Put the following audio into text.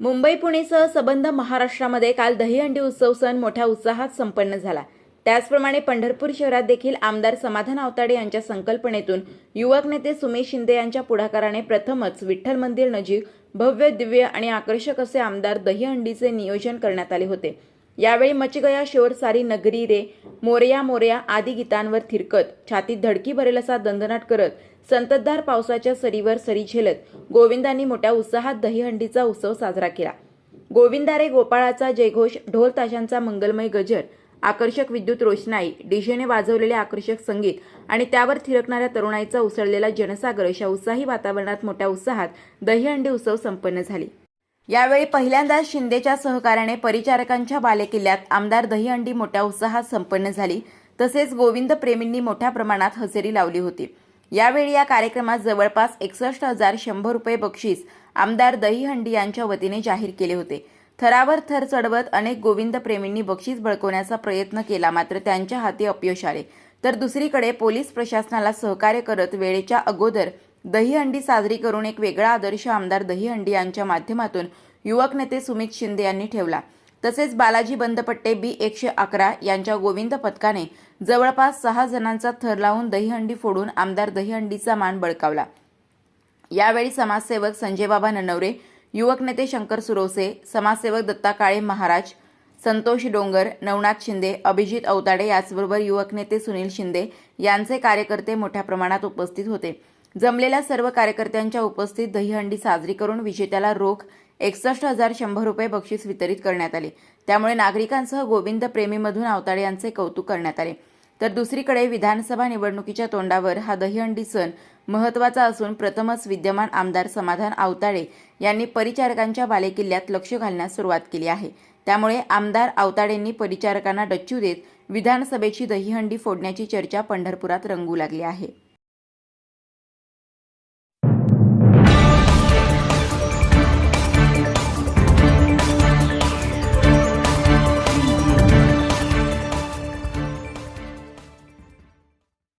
मुंबई पुणेसह सबंध महाराष्ट्रामध्ये काल दहीहंडी उत्सव सण मोठ्या उत्साहात संपन्न झाला. त्याचप्रमाणे पंढरपूर शहरात देखील आमदार समाधान आवताडे यांच्या संकल्पनेतून युवक नेते सुमेश शिंदे यांच्या पुढाकाराने प्रथमच विठ्ठल मंदिर नजीक भव्य दिव्य आणि आकर्षक असे आमदार दहीहंडीचे नियोजन करण्यात आले होते. यावेळी मचगया शोर सारी नगरी रे मोरया मोरया आदी गीतांवर थिरकत छातीत धडकी भरेल असा दंदनाट करत संततधार पावसाच्या सरीवर सरी झेलत गोविंदांनी मोठ्या उत्साहात दहीहंडीचा उत्सव साजरा केला. गोविंदारे गोपाळाचा जयघोष ढोल ताशांचा मंगलमय गजर आकर्षक विद्युत रोषणाई डीजेने वाजवलेले आकर्षक संगीत आणि त्यावर थिरकणाऱ्या तरुणाईचा उसळलेला जनसागर अशा उत्साही वातावरणात मोठ्या उत्साहात दहीहंडी उत्सव संपन्न झाली. यावेळी पहिल्यांदाच शिंदेच्या सहकार्याने परिचारकांच्या बालेकिल्ल्यात आमदार दहीहंडी मोठ्या उत्साहात संपन्न झाली. तसेच गोविंद प्रेमींनी मोठ्या प्रमाणात हजेरी लावली होती. यावेळी या कार्यक्रमात जवळपास एकसष्ट हजार शंभर रुपये बक्षीस आमदार दहीहंडी यांच्या वतीने जाहीर केले होते. थरावर थर चढवत अनेक गोविंद प्रेमींनी बक्षीस बळकवण्याचा प्रयत्न केला मात्र त्यांच्या हाती अपयश आले. तर दुसरीकडे पोलीस प्रशासनाला सहकार्य करत वेळेच्या अगोदर दहीहंडी साजरी करून एक वेगळा आदर्श आमदार दहीहंडी यांच्या माध्यमातून युवक नेते सुमित शिंदे यांनी ठेवला. तसेच बालाजी बंदपट्टे बी एकशे अकरा यांच्या गोविंद पथकाने जवळपास सहा जणांचा थर लावून दहीहंडी फोडून आमदार दहीहंडीचा मान बळकावला. यावेळी समाजसेवक संजयबाबा ननवरे युवक नेते शंकर सुरोसे समाजसेवक दत्ता काळे महाराज संतोष डोंगर नवनाथ शिंदे अभिजित अवताडे याचबरोबर युवक नेते सुनील शिंदे यांचे कार्यकर्ते मोठ्या प्रमाणात उपस्थित होते. जमलेल्या सर्व कार्यकर्त्यांच्या उपस्थित दहीहंडी साजरी करून विजेत्याला रोख एकसष्ट हजार शंभर रुपये बक्षीस वितरित करण्यात आले. त्यामुळे नागरिकांसह गोविंद प्रेमीमधून अवताडे यांचे कौतुक करण्यात आले. तर दुसरीकडे विधानसभा निवडणुकीच्या तोंडावर हा दहीहंडी सण महत्त्वाचा असून प्रथमच विद्यमान आमदार समाधान आवताडे यांनी परिचारकांच्या बालेकिल्ल्यात लक्ष घालण्यास सुरुवात केली आहे. त्यामुळे आमदार आवताडेंनी परिचारकांना डच्चू देत विधानसभेची दहीहंडी फोडण्याची चर्चा पंढरपुरात रंगू लागली आहे.